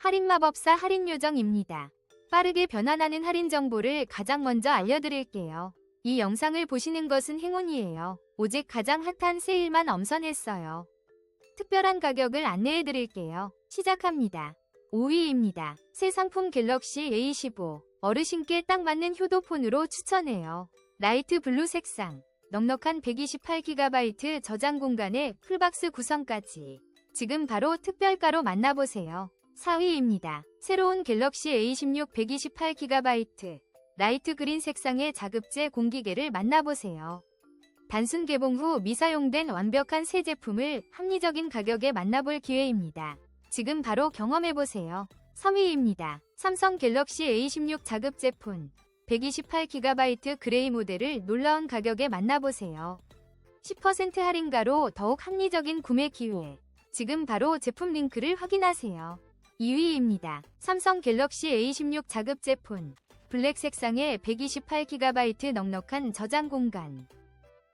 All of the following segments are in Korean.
할인마법사 할인요정입니다. 빠르게 변환하는 할인 정보를 가장 먼저 알려드릴게요. 이 영상을 보시는 것은 행운이에요. 오직 가장 핫한 세일만 엄선했어요. 특별한 가격을 안내해드릴게요. 시작합니다. 5위입니다. 새 상품 갤럭시 A15 어르신께 딱 맞는 효도폰으로 추천해요. 라이트 블루 색상 넉넉한 128GB 저장 공간에 풀박스 구성까지 지금 바로 특별가로 만나보세요. 4위입니다. 새로운 갤럭시 A16 128GB 라이트 그린 색상의 자급제 공기계를 만나보세요. 단순 개봉 후 미사용된 완벽한 새 제품을 합리적인 가격에 만나볼 기회입니다. 지금 바로 경험해보세요. 3위입니다. 삼성 갤럭시 A16 자급제 폰 128GB 그레이 모델을 놀라운 가격에 만나보세요. 10% 할인가로 더욱 합리적인 구매 기회. 지금 바로 제품 링크를 확인하세요. 2위입니다. 삼성 갤럭시 A16 자급제 폰 블랙 색상의 128GB 넉넉한 저장 공간.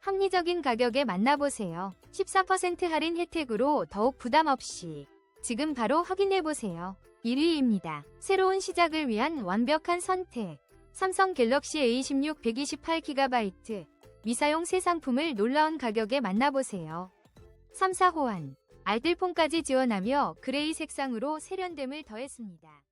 합리적인 가격에 만나보세요. 14% 할인 혜택으로 더욱 부담 없이 지금 바로 확인해보세요. 1위입니다. 새로운 시작을 위한 완벽한 선택. 삼성 갤럭시 A16 128GB 미사용 새 상품을 놀라운 가격에 만나보세요. 3, 4호환 알뜰폰까지 지원하며 그레이 색상으로 세련됨을 더했습니다.